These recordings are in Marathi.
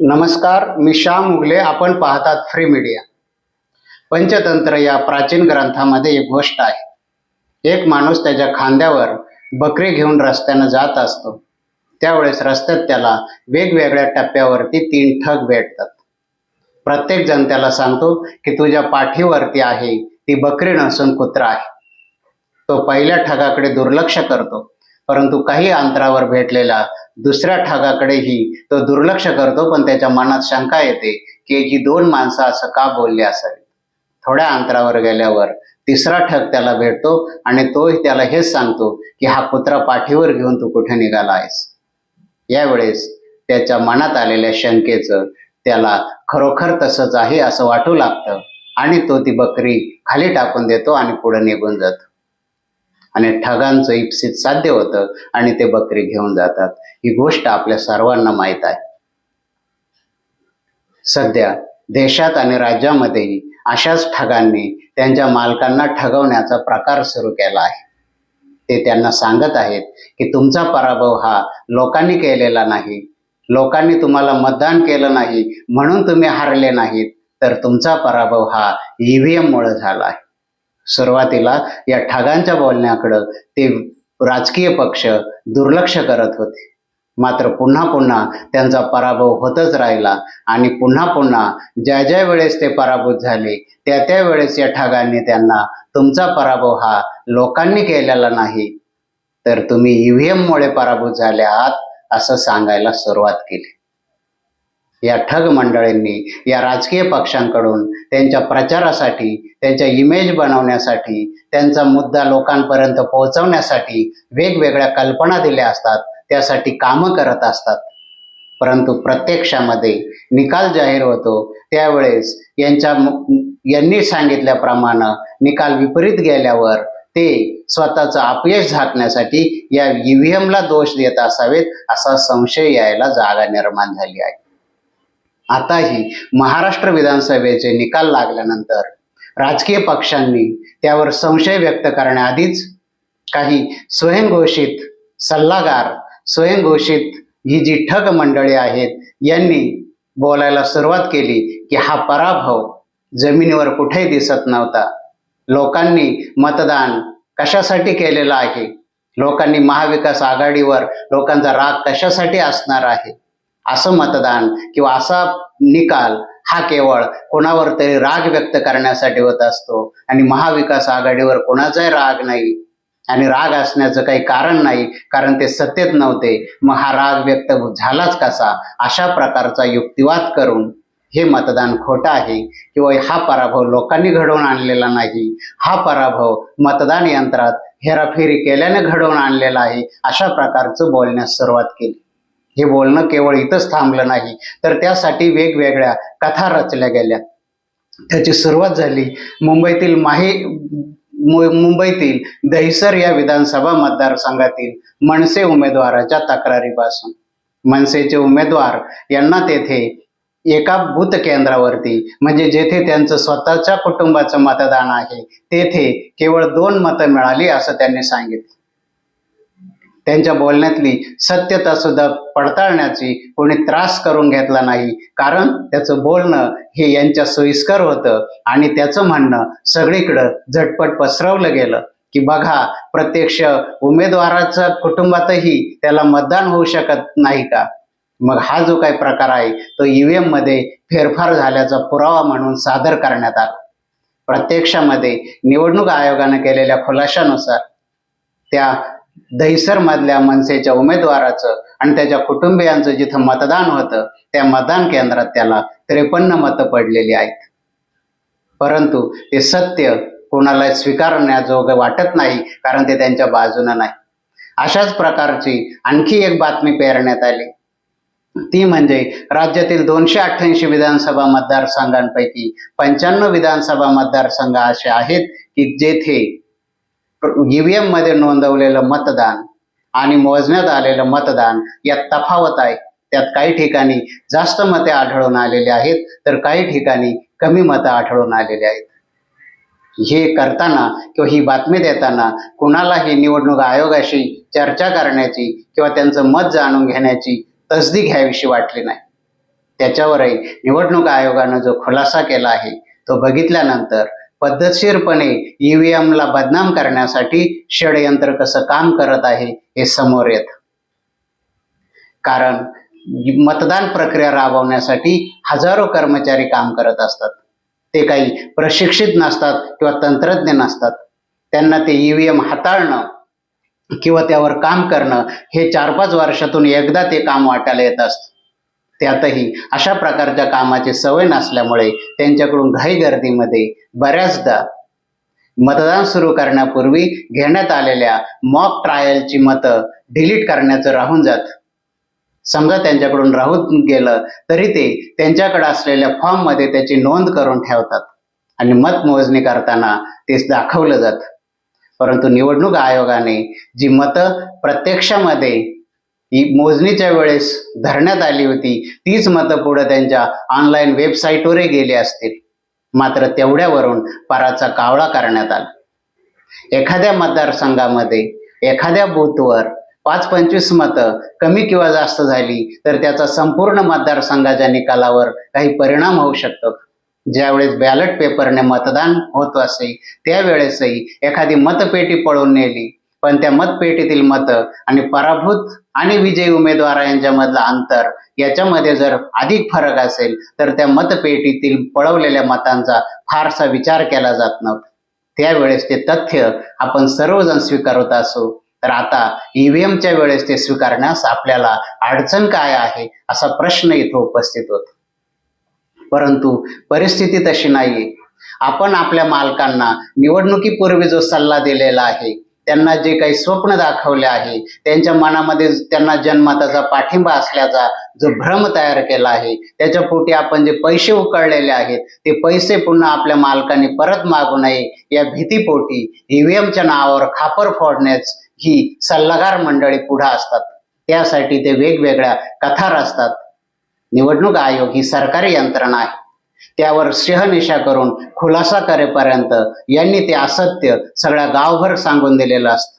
नमस्कार मी श्याम मुगले आपण पाहतात फ्री मीडिया पंचतंत्र या प्राचीन ग्रंथामध्ये एक गोष्ट आहे. एक माणूस त्याच्या खांद्यावर बकरी घेऊन रस्त्यानं जात असतो. त्यावेळेस रस्त्यात त्याला वेगवेगळ्या टप्प्यावरती तीन ठग भेटतात. प्रत्येक जण त्याला सांगतो की तुझ्या पाठीवरती आहे ती बकरी नसून कुत्रा आहे. तो पहिल्या ठगाकडे दुर्लक्ष करतो. परंतु काही अंतरावर भेटलेला दुसऱ्या ठगाकडेही तो दुर्लक्ष करतो पण त्याच्या मनात शंका येते की ही दोन माणसं असं का बोलली असावी थोड्या अंतरावर गेल्यावर तिसरा ठग त्याला भेटतो आणि तोही त्याला हेच सांगतो की हा कुत्रा पाठीवर घेऊन तू कुठे निघाला आहेस? यावेळेस त्याच्या मनात आलेल्या शंकेचं त्याला खरोखर तसंच आहे असं वाटू लागतं आणि तो ती बकरी खाली टाकून देतो आणि पुढे निघून जातो. आणि ठगांचं इप्सित साध्य होतं आणि ते बकरी घेऊन जातात. ही गोष्ट आपल्या सर्वांना माहीत आहे. सध्या देशात आणि राज्यामध्येही अशाच ठगांनी त्यांच्या मालकांना ठगवण्याचा प्रकार सुरू केला आहे. ते त्यांना सांगत आहेत की तुमचा पराभव हा लोकांनी केलेला नाही. लोकांनी तुम्हाला मतदान केलं नाही म्हणून तुम्ही हारले नाहीत. तर तुमचा पराभव हा ईव्हीएम मुळे झाला आहे. सुरुवातीला या ठगांच्या बोलण्याकडं ते राजकीय पक्ष दुर्लक्ष करत होते. मात्र पुन्हा पुन्हा त्यांचा पराभव होतच राहिला आणि पुन्हा पुन्हा ज्या ज्या वेळेस ते पराभूत झाले त्या त्या वेळेस या ठगांनी त्यांना तुमचा पराभव हा लोकांनी केलेला नाही तर तुम्ही ईव्हीएम मुळे पराभूत झाले आहात असं सांगायला सुरुवात केली. या ठग मंडळींनी या राजकीय पक्षांकडून त्यांच्या प्रचारासाठी त्यांच्या इमेज बनवण्यासाठी त्यांचा मुद्दा लोकांपर्यंत पोहोचवण्यासाठी वेगवेगळ्या कल्पना दिल्या असतात त्यासाठी कामं करत असतात. परंतु प्रत्यक्षामध्ये निकाल जाहीर होतो त्यावेळेस यांच्या यांनी सांगितल्याप्रमाणे निकाल विपरीत गेल्यावर ते स्वतःचं अपयश झाकण्यासाठी या ईव्हीएमला दोष देत असावेत असा संशय यायला जागा निर्माण झाली आहे. आताही महाराष्ट्र विधानसभेचे निकाल लागल्यानंतर राजकीय पक्षांनी त्यावर संशय व्यक्त करण्याआधीच काही स्वयंघोषित सल्लागार स्वयंघोषित ही जी ठग मंडळी आहेत यांनी बोलायला सुरुवात केली की हा पराभव जमिनीवर कुठेही दिसत नव्हता. लोकांनी मतदान कशासाठी केलेलं आहे? लोकांनी महाविकास आघाडीवर लोकांचा राग कशासाठी असणार आहे? असं मतदान किंवा असा निकाल हा केवळ कोणावर तरी राग व्यक्त करण्यासाठी होत असतो. आणि महाविकास आघाडीवर कोणाचाही राग नाही. आणि राग असण्याचं काही कारण नाही कारण ते सत्तेत नव्हते. मग हा राग व्यक्त झालाच कसा? अशा प्रकारचा युक्तिवाद करून हे मतदान खोटं आहे किंवा हा पराभव लोकांनी घडवून आणलेला नाही. हा पराभव मतदान यंत्रात हेराफेरी केल्याने घडवून आणलेला आहे. अशा प्रकारचं बोलण्यास सुरुवात केली. हे बोलणं केवळ इथंच थांबलं नाही. तर त्यासाठी वेगवेगळ्या कथा रचल्या गेल्या. त्याची सुरुवात झाली मुंबईतील माही मुंबईतील दहिसर या विधानसभा मतदारसंघातील मनसे उमेदवाराच्या तक्रारीपासून. मनसेचे उमेदवार यांना तेथे एका बूथ केंद्रावरती म्हणजे जेथे त्यांचं स्वतःच्या कुटुंबाचं मतदान आहे तेथे केवळ दोन मतं मिळाली असं त्यांनी सांगितलं. त्यांच्या बोलण्यातली सत्यता सुद्धा पडताळण्याची कोणी त्रास करून घेतला नाही. कारण त्याचं बोलणं हे यांच्या सोयीस्कर होतं आणि त्याचं म्हणणं सगळीकडं झटपट पसरवलं गेलं. की बघा प्रत्यक्ष उमेदवाराच्या कुटुंबातही त्याला मतदान होऊ शकत नाही का? मग हा जो काही प्रकार आहे तो ईव्हीएममध्ये फेरफार झाल्याचा पुरावा म्हणून सादर करण्यात आला. प्रत्यक्षामध्ये निवडणूक आयोगानं केलेल्या खुलाशानुसार त्या दहिसर मधल्या मनसेच्या उमेदवाराचं आणि त्याच्या कुटुंबियांचं जिथं मतदान होतं त्या मतदान केंद्रात त्याला त्रेपन्न मतं पडलेली आहेत. परंतु ते सत्य कोणाला स्वीकारण्याजोगं वाटत नाही कारण ते त्यांच्या बाजूनं नाही. अशाच प्रकारची आणखी एक बातमी पेरण्यात आली. ती म्हणजे राज्यातील दोनशे अठ्ठ्याऐंशी विधानसभा मतदारसंघांपैकी पंच्याण्णव विधानसभा मतदारसंघ असे आहेत की जेथे ईव्हीएममध्ये नोंदवलेलं मतदान आणि मोजण्यात आलेलं मतदान यात तफावत आहे. त्यात काही ठिकाणी जास्त मते आढळून आलेली आहेत तर काही ठिकाणी कमी मतं आढळून आलेली आहेत. हे करताना किंवा ही बातमी देताना कुणालाही निवडणूक आयोगाशी चर्चा करण्याची किंवा त्यांचं मत जाणून घेण्याची तसदी घ्यावीशी वाटली नाही. त्याच्यावरही निवडणूक आयोगानं जो खुलासा केला आहे तो बघितल्यानंतर पद्धतशीरपणे ईव्हीएमला बदनाम करण्यासाठी षडयंत्र कसं काम करत आहे हे समोर येत. कारण मतदान प्रक्रिया राबवण्यासाठी हजारो कर्मचारी काम करत असतात. ते काही प्रशिक्षित नसतात किंवा तंत्रज्ञ नसतात. त्यांना ते ईव्हीएम हाताळणं किंवा त्यावर काम करणं हे चार पाच वर्षातून एकदा ते काम वाटायला येत असतं. त्यातही अशा प्रकारच्या कामाची सवय नसल्यामुळे त्यांच्याकडून घाई गर्दीमध्ये बऱ्याचदा मतदान सुरू करण्यापूर्वी घेण्यात आलेल्या मॉक ट्रायलची मतं डिलीट करण्याचं राहून जात. समजा त्यांच्याकडून राहून गेलं तरी ते त्यांच्याकडे असलेल्या फॉर्ममध्ये त्याची नोंद करून ठेवतात आणि मतमोजणी करताना ते दाखवलं जातं. परंतु निवडणूक आयोगाने जी मतं प्रत्यक्षामध्ये ही मोजणीच्या वेळेस धरण्यात आली होती. तीच मतं पुढे त्यांच्या ऑनलाईन वेबसाईटवरही गेली असतील. मात्र तेवढ्यावरून पराचा कावळा करण्यात आला. एखाद्या मतदारसंघामध्ये एखाद्या बूथवर पाच पंचवीस मतं कमी किंवा जास्त झाली तर त्याचा संपूर्ण मतदारसंघाच्या निकालावर काही परिणाम होऊ शकतो ज्यावेळेस बॅलेट पेपरने मतदान होत असे त्यावेळेसही एखादी मतपेटी पळून नेली पण त्या मतपेटीतील मतं आणि पराभूत आणि विजयी उमेदवार यांच्यामधलं अंतर याच्यामध्ये जर अधिक फरक असेल तर त्या मतपेटीतील पळवलेल्या मतांचा फारसा विचार केला जात नव्हता. त्यावेळेस ते तथ्य आपण सर्वजण स्वीकारत असू तर आता ईव्हीएमच्या वेळेस ते स्वीकारण्यास आपल्याला अडचण काय आहे असा प्रश्न इथं उपस्थित होतो. परंतु परिस्थिती तशी नाहीये. आपण आपल्या मालकांना निवडणुकीपूर्वी जो सल्ला दिलेला आहे त्यांना जे काही स्वप्न दाखवले आहे त्यांच्या मनामध्ये त्यांना जन्मताचा पाठिंबा असल्याचा जो भ्रम तयार केला आहे त्याच्या पोटी आपण जे पैसे उकळलेले आहेत ते पैसे पुन्हा आपल्या मालकांनी परत मागू नये या भीतीपोटी ईव्हीएमच्या नावावर खापर फोडण्यास ही सल्लागार मंडळी पुढे असतात. त्यासाठी ते वेगवेगळ्या कथा रचतात निवडणूक आयोग ही सरकारी यंत्रणा आहे. त्यावर सिंहनिशा करून खुलासा करेपर्यंत यांनी ते असत्य सगळ्या गावभर सांगून दिलेलं असतं.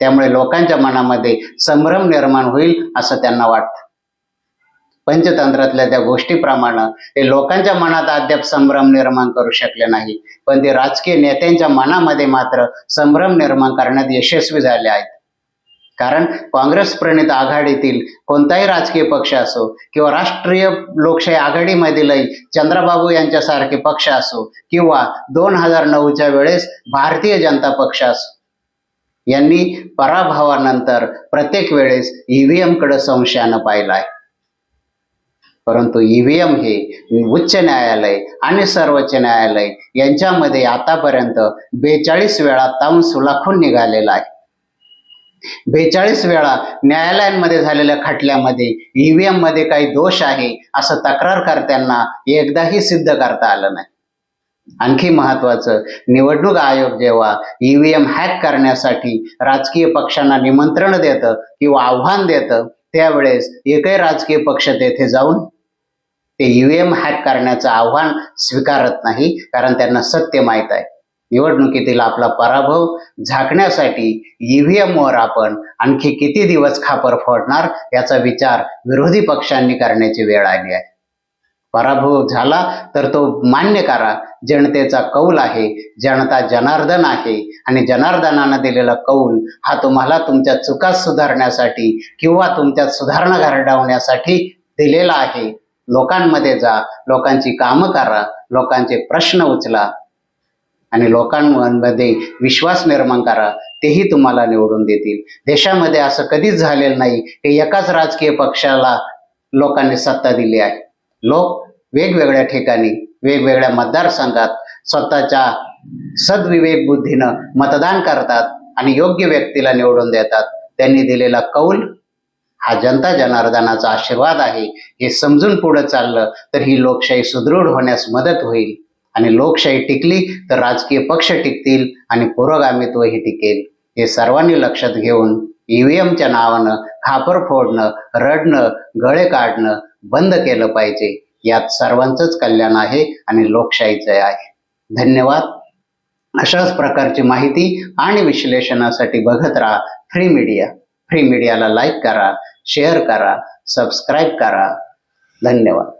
त्यामुळे लोकांच्या मनामध्ये संभ्रम निर्माण होईल असं त्यांना वाटतं. पंचतंत्रातल्या त्या गोष्टीप्रमाणे ते लोकांच्या मनात अद्याप संभ्रम निर्माण करू शकले नाही. पण ते राजकीय नेत्यांच्या मनामध्ये मात्र संभ्रम निर्माण करण्यात यशस्वी झाले आहेत. कारण काँग्रेस प्रणित आघाडीतील कोणताही राजकीय पक्ष असो किंवा राष्ट्रीय लोकशाही आघाडीमधीलही चंद्रबाबू यांच्यासारखे पक्ष असो किंवा दोन हजार नऊच्या वेळेस भारतीय जनता पक्ष असो यांनी पराभवानंतर प्रत्येक वेळेस ईव्हीएमकडे संशयानं पाहिलं आहे. परंतु ईव्हीएम हे उच्च न्यायालय आणि सर्वोच्च न्यायालय यांच्यामध्ये आतापर्यंत बेचाळीस वेळा ताऊन सुलाखून निघालेला आहे. बेचाळीस वेळा न्यायालयांमध्ये झालेल्या खटल्यामध्ये ईव्हीएममध्ये काही दोष आहे असं तक्रारकर्त्यांना एकदाही सिद्ध करता आलं नाही. आणखी महत्वाचं निवडणूक आयोग जेव्हा ईव्हीएम हॅक करण्यासाठी राजकीय पक्षांना निमंत्रण देतं किंवा आव्हान देतं त्यावेळेस एकही राजकीय पक्ष तेथे जाऊन ते ईव्हीएम हॅक करण्याचं आव्हान स्वीकारत नाही कारण त्यांना सत्य माहीत आहे. निवडणुकीतील आपला पराभव झाकण्यासाठी ईव्हीएमवर आपण आणखी किती दिवस खापर फोडणार याचा विचार विरोधी पक्षांनी करण्याची वेळ आली आहे. पराभव झाला तर तो मान्य करा जनतेचा कौल आहे जनता जनार्दन आहे आणि जनार्दनानं दिलेला कौल हा तुम्हाला तुमच्या चुका सुधारण्यासाठी किंवा तुमच्यात सुधारणा घडवण्यासाठी दिलेला आहे. लोकांमध्ये जा लोकांची कामं करा लोकांचे प्रश्न उचला आणि लोकांमध्ये विश्वास निर्माण करा तेही तुम्हाला निवडून देतील. देशामध्ये असं कधीच झालेलं नाही की एकाच राजकीय पक्षाला लोकांनी सत्ता दिली आहे. लोक वेगवेगळ्या ठिकाणी वेगवेगळ्या मतदारसंघात स्वतःच्या सद्विवेक बुद्धीनं मतदान करतात आणि योग्य व्यक्तीला निवडून देतात. त्यांनी दिलेला कौल हा जनता जनार्दनाचा आशीर्वाद आहे. हे समजून पुढे चाललं तर ही लोकशाही सुदृढ होण्यास मदत होईल. आणि लोकशाही टिकली तर राजकीय पक्ष टिकतील आणि पुरोगामित्वही टिकेल. हे सर्वांनी लक्षात घेऊन ईव्हीएमच्या नावानं खापर फोडणं रडणं गळे काढणं बंद केलं पाहिजे. यात सर्वांचंच कल्याण आहे आणि लोकशाहीचं आहे. धन्यवाद. अशाच प्रकारची माहिती आणि विश्लेषणासाठी बघत राहा फ्री मीडिया. फ्री मीडियाला लाईक करा शेअर करा सबस्क्राईब करा. धन्यवाद.